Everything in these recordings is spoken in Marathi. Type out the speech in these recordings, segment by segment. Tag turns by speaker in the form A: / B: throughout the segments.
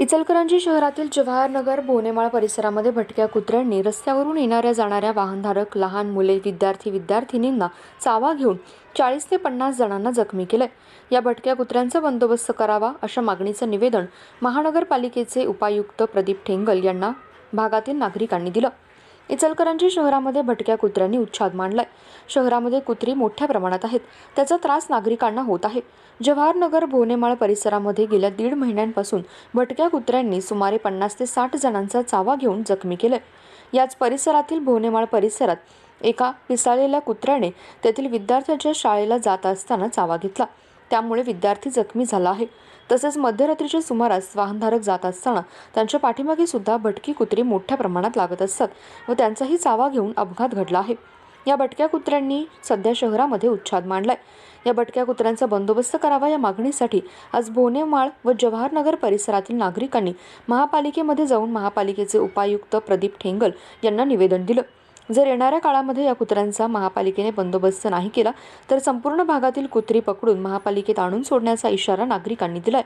A: इचलकरंजी शहरातील जवाहरनगर बोनेमाळ परिसरामध्ये भटक्या कुत्र्यांनी रस्त्यावरून येणाऱ्या जाणाऱ्या वाहनधारक लहान मुले विद्यार्थी विद्यार्थिनींना चावा घेऊन चाळीस ते पन्नास जणांना जखमी केलंय. या भटक्या कुत्र्यांचा बंदोबस्त करावा अशा मागणीचं निवेदन महानगरपालिकेचे उपायुक्त प्रदीप ठेंगल यांना भागातील नागरिकांनी दिलं. इचलकरंजी शहरामध्ये भटक्या कुत्र्यांनी उच्छाद मांडलाय. शहरामध्ये कुत्री मोठ्या प्रमाणात आहेत. त्याचा त्रास नागरिकांना होत आहे. जवाहरनगर भोनेमाळ परिसरामध्ये गेल्या दीड महिन्यांपासून भटक्या कुत्र्यांनी सुमारे पन्नास ते साठ जणांचा चावा घेऊन जखमी केलंय. याच परिसरातील भोनेमाळ परिसरात एका पिसाळलेल्या कुत्र्याने तेथील विद्यार्थ्याच्या शाळेला जात असताना चावा घेतला. त्यामुळे विद्यार्थी जखमी झाला आहे. तसेच मध्यरात्रीच्या सुमारास वाहनधारक जात असताना त्यांच्या पाठीमागे सुद्धा भटकी कुत्री मोठ्या प्रमाणात लागत असतात व त्यांचाही चावा घेऊन अपघात घडला आहे. या भटक्या कुत्र्यांनी सध्या शहरामध्ये उच्छाद मांडलाय. या भटक्या कुत्र्यांचा बंदोबस्त करावा या मागणीसाठी आज बोनेमाळ व जवाहरनगर परिसरातील नागरिकांनी महापालिकेमध्ये जाऊन महापालिकेचे उपायुक्त प्रदीप ठेंगल यांना निवेदन दिलं. जर येणाऱ्या काळामध्ये या कुत्र्यांचा महापालिकेने बंदोबस्त नाही केला तर संपूर्ण भागातील कुत्री पकडून महापालिकेत आणून सोडण्याचा इशारा नागरिकांनी दिलाय.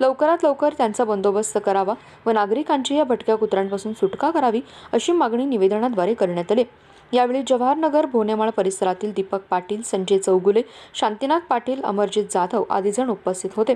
A: लवकरात लवकर त्यांचा बंदोबस्त करावा व नागरिकांची या भटक्या कुत्र्यांपासून सुटका करावी अशी मागणी निवेदनाद्वारे करण्यात आली. यावेळी जवाहरनगर भोनेमाळ परिसरातील दीपक पाटील संजय चौगुले शांतीनाथ पाटील अमरजित जाधव आदी जण उपस्थित होते.